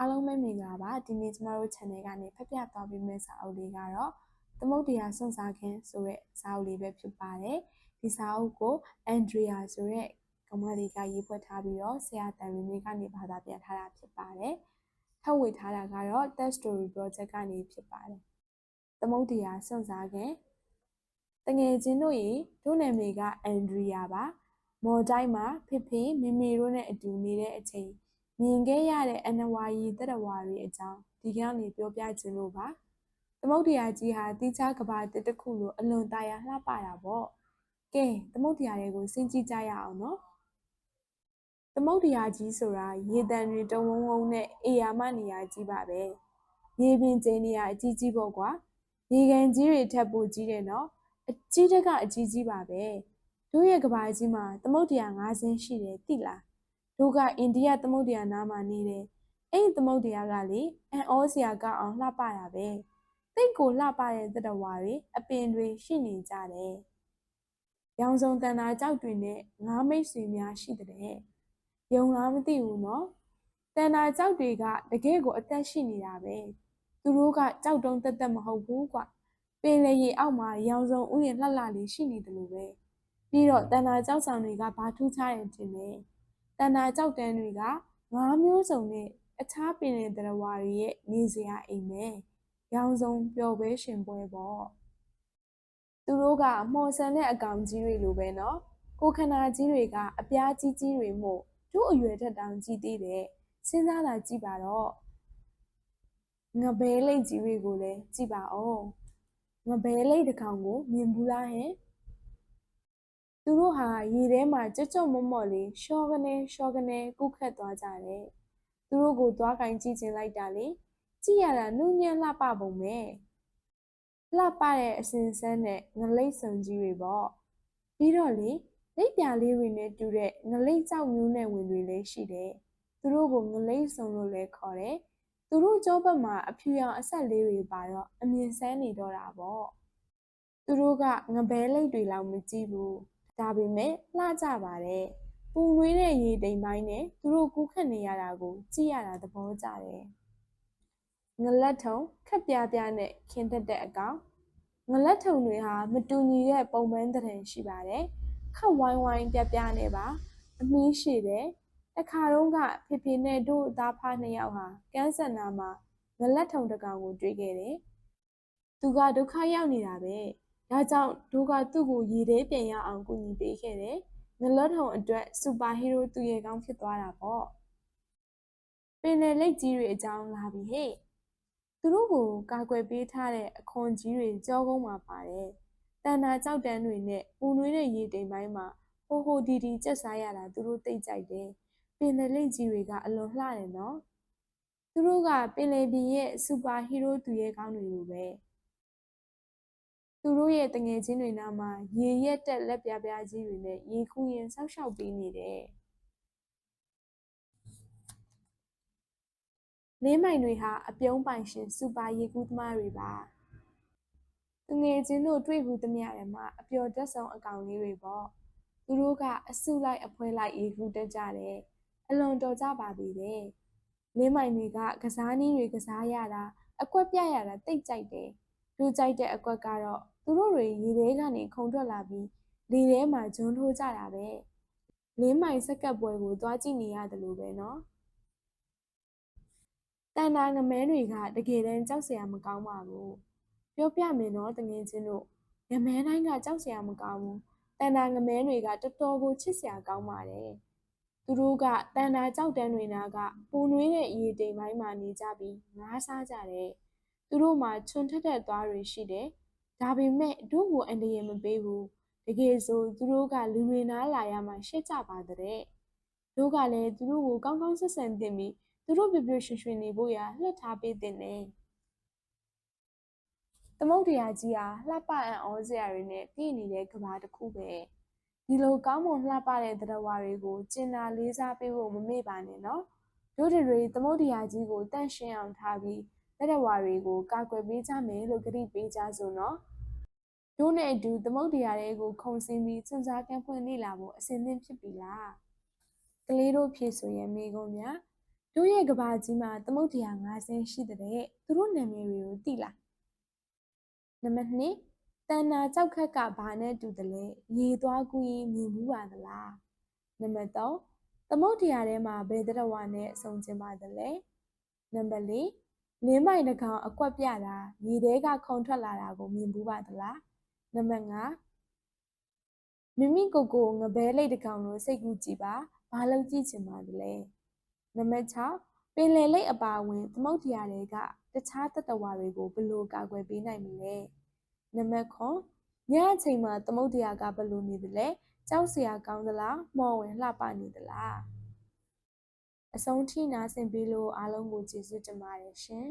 အားလုံးပဲမင်္ဂလာပါဒီနေ့ကျမတို့ channel ကနေဖတ်ပြသွားပေးမယ့်စာအုပ်လေးကတော့သမုတ်တရားစွန့်စားခြင်းဆိုတဲ့စာအုပ်လေးပဲဖြစ်ပါတယ်ဒီစာအုပ်ကိုအန်ဒရီယာဆိုတဲ့ကောင်မလေးကရေးဖွဲ့ထားပြီးတော့ဆရာတန်လွင်လေးကနေဘာသာပြန်ထားတာဖြစ်ပါတယ်ထုတ်ဝေထားတာကတော့ test story project ကနေဖြစ်ပါတယ်သမုတ်တရားစွန့်စားခြင်းတငယ်ချင်းတို့ရေတို့နာမည်ကအန်ဒရီယာပါမော်တိုင်းမှာဖေဖေမေမေတို့နဲ့အတူနေတဲ့အချိန် မြင်ခဲ့ရတဲ့အနဝါရီတရဝါတွေအကြောင်းဒီကနေ့ပြောပြခြင်းလို့ပါသမုတ်တရားကြီးဟာတိကျကဘာတစ်တစ်ခုလိုအလွန်တရာလှပတာပေါ့ကဲသမုတ်တရားတွေကိုစဉ်းကြည့်ကြရအောင်နော်သမုတ်တရားကြီးဆိုတာရေတံတွေတဝုံဝုံနဲ့အေယာမနေရာကြီးပါပဲရေပင်ကျင်းနေရာအကြီးကြီးပေါ့ကွာရေကန်ကြီးတွေထပ်ပိုကြီးတယ်နော်အကြီးတက်ကအကြီးကြီးပါပဲတို့ရဲ့ကဘာကြီးမှာသမုတ်တရား၅ဆင်းရှိတယ်သိလား တို့ကအိန္ဒိယသမုဒ္ဒရာနားမှာနေတယ်အဲ့ဒီသမုဒ္ဒရာကလေအန်ဩစရာကောက်အောင်လှပတာပဲတိတ်ကိုလှပတဲ့သတ္တဝါတွေအပင်တွေရှိနေကြတယ်ရောင်စုံတန်တာကြောက်တွေနဲ့ငါးမိတ်ဆွေများရှိတဲ့ယုံလားမသိဘူးနော်တန်တာကြောက်တွေကတကယ်ကိုအသက်ရှိနေတာပဲသူတို့ကကြောက်တုံးတက်တက်မဟုတ်ဘူးကွပင်လေရေအောက်မှာရောင်စုံဥယျာဉ်လှလှလေးရှိနေတယ်လို့ပဲပြီးတော့တန်တာကြောက်ဆောင်တွေကဘာထူးခြားတယ်တင်လဲ တန်တာကြောက်တန်းတွေကငါးမျိုးစုံနဲ့အခြားပင်လယ်သတ္တဝါတွေရဲ့နေစရာအိမ်ပဲရောင်စုံပျော်ပွဲရှင်ပွဲပေါ့သူတို့ကမော်ဆန်တဲ့အကောင်ကြီးတွေလိုပဲနော်ကိုခနာကြီးတွေကအပြားကြီးကြီးတွေမို့တို့အရွယ်ထက်တောင်ကြီးသေးတယ်စဉ်းစားလာကြည့်ပါတော့ငဘဲလိတ်ကြီးတွေကိုလည်းကြည့်ပါဦးငဘဲလိတ်တစ်ကောင်ကိုမြင်ဘူးလားဟင် သူတို့ဟာရေထဲမှာကြွကြွမော့မော့လေးရှော့ကနေရှော့ကနေကုခတ်သွားကြတယ်။သူတို့ကိုသွားကင်ကြည့်ချင်လိုက်တာလေ။ကြည့်ရတာနူးညံ့လှပပုံပဲ။လှပတဲ့အစင်စမ်းနဲ့ငလိတ်စုံကြီးတွေပေါ့။ပြီးတော့လေလက်ပြလေးတွေနဲ့တူတဲ့ငလိတ်ကြောက်မျိုးနဲ့ဝင်တွေလည်းရှိတယ်။သူတို့ကိုငလိတ်စုံလို့လည်းခေါ်တယ်။သူတို့ကြောဘက်မှာအဖြူရောင်အဆက်လေးတွေပါတော့အမြင်ဆန်းနေတော့တာပေါ့။သူတို့ကငဘဲလိတ်တွေလောက်မကြည့်ဘူး။ ဒါပေမဲ့လှကြပါတယ်။ပူနွေးတဲ့ရေတိမ်ပိုင်းနဲ့သူတို့ကူးခတ်နေရတာကို ကြည့်ရတာသဘောကျတယ်။ငလက်ထုံခက်ပြားပြားနဲ့ခင်းသက်တဲ့အကောင်ငလက်ထုံတွေဟာမတူညီတဲ့ပုံပန်းတဲ့ရှိပါတယ်။ခက်ဝိုင်းဝိုင်းပြားပြားနဲ့ပါအမီးရှိတယ်။တခါတော့ကဖေဖေနဲ့တို့အသားဖားနှစ်ယောက်ဟာကန်းဆန်နာမှာငလက်ထုံတစ်ကောင်ကိုတွေ့ခဲ့တယ်။သူကဒုက္ခရောက်နေတာပဲ။ ဒါကြောင့်ဒိုးကသူ့ကိုရေထဲပြန်ရအောင်ကူညီပေးခဲ့တယ်။ငလတ်ထုံအတွက်စူပါဟီးရိုးသူရဲ့ကောင်းဖြစ်သွားတာပေါ့။ပင်လယ်လိတ်ကြီးတွေအကြောင်းလာပြီဟဲ့။သူတို့ကိုကာကွယ်ပေးထားတဲ့အခွန်ကြီးတွေကြောကုန်းမှာပါတယ်။တန်တာကြောက်တန်းတွေနဲ့ပူနွေးတဲ့ရေတိမ်ပိုင်းမှာဟိုဟိုဒီဒီကျက်စားရတာသူတို့သိကြိုက်တယ်။ပင်လယ်လိတ်ကြီးတွေကအလွန်လှတယ်နော်။သူတို့ကပင်လယ်ပြင်ရဲ့စူပါဟီးရိုးသူရဲ့ကောင်းတွေလိုပဲ။ သူတို့ရဲ့တငယ်ချင်းတွေနားမှာရေရက်တက်လက်ပြပြကြီးတွေနဲ့ရေခူးရင်ဆောက်ရှောက်ပေးနေတယ်။လင်းမိုင်တွေဟာအပြုံးပိုင်ရှင်စူပါရေကူးသမားတွေပါ။တငယ်ချင်းတို့တွေ့ဘူးသမျှတွေမှာအပျော်တက်ဆုံးအကောင်လေးတွေပေါ့။သူတို့ကအစုလိုက်အဖွဲလိုက်ရေကူးတက်ကြတယ်။အလွန်တော်ကြပါပြီတဲ့။လင်းမိုင်တွေကကစားနည်းတွေကစားရတာအကွက်ပြရတာတိတ်ကြိုက်တယ်။လူကြိုက်တဲ့အကွက်ကတော့ သူတို့တွေရေထဲကနေခုန်ထွက်လာပြီးလေထဲမှာဂျွန်းထိုးကြတာပဲလင်းမိုင်စက်ကပ်ပွဲကိုသွားကြည့်နေရတယ်လို့ပဲနော်တန်တာငမဲတွေကတကယ်တမ်းကြောက်စရာမကောင်းပါဘူးပြောပြမယ်နော်တငယ်ချင်းတို့ငမဲတိုင်းကကြောက်စရာမကောင်းဘူးတန်တာငမဲတွေကတော်တော်ကိုချစ်စရာကောင်းပါတယ်သူတို့ကတန်တာကြောက်တန်းတွေနာကပူနွေးတဲ့ရေတိမ်ပိုင်းမှာနေကြပြီးငားစားကြတယ်သူတို့မှာချွန်ထက်တဲ့သွားတွေရှိတယ် ဒါပေမဲ့တို့ကိုအန္တရာယ်မပေးဘူးတကယ်ဆိုသူတို့ကလူတွေနားလာရမှရှက်ကြပါတဲ့တို့ကလည်းသူတို့ကိုကောင်းကောင်းဆက်ဆံသင့်ပြီးသူတို့ပြပြရွှင်ရွှင်နေဖို့ရလှည့်ထားပေးသင့်တယ်သမုတ်တရားကြီးဟာလှပအံ့ဩစရာတွေနဲ့ပြည့်နေတဲ့ကဘာတစ်ခုပဲဒီလိုကောင်းမွန်လှပတဲ့တရားတွေကိုကျင်နာလေးစားပေးဖို့မမေ့ပါနဲ့နော်တို့တွေသမုတ်တရားကြီးကိုတန့်ရှင်းအောင်ထားပြီး လက်တော်ဝါတွေကိုကာကွယ်ပေးကြမယ်လို့ကတိပေးကြစို့နော်တို့နဲ့အတူသမုတ်တရားတွေကိုခုံစင်းပြီးစွန့်စားကန့်ဖွင့်နေလာဖို့အစဉ်သင့်ဖြစ်ပြီလားကလေးတို့ဖြည့်ဆိုရင်မိကုန်များတို့ရဲ့ကဘာကြီးမှာသမုတ်တရား၅ဆင်းရှိတဲ့သူတို့နာမည်တွေကိုသိလားနံပါတ်2တဏ္ဍာကြောက်ခက်ကဘာနဲ့တူတယ်လဲရေသွားကူးရင်မြင်ဘူးပါသလားနံပါတ်3သမုတ်တရားထဲမှာဘယ်တရဝနဲ့အဆုံးကျင်ပါသလဲနံပါတ်4 လင်းမိုင်တစ်ကောင်အကွက်ပြတာရေထဲကခုန်ထွက်လာတာကိုမြင်ဘူးပါသလားနံပါတ်5မိမိကိုယ်ကိုငပဲလိတ်တစ်ကောင်လို့စိတ်ကူးကြည့်ပါဘာလို့ကြည့်ချင်ပါသလဲနံပါတ်6ပင်လယ်လိတ်အပါအဝင်သမုတ်တရားတွေကတခြားတတဝါတွေကိုဘယ်လိုကာကွယ်ပေးနိုင်မလဲနံပါတ်9ညအချိန်မှာသမုတ်တရားကဘယ်လိုနေသလဲကြောက်စရာကောင်းသလားမော်ဝင်လှပနေသလား အဆုံးထိနားဆင်ပေးလို့အားလုံးကိုကျေးဇူးတင်ပါတယ်ရှင်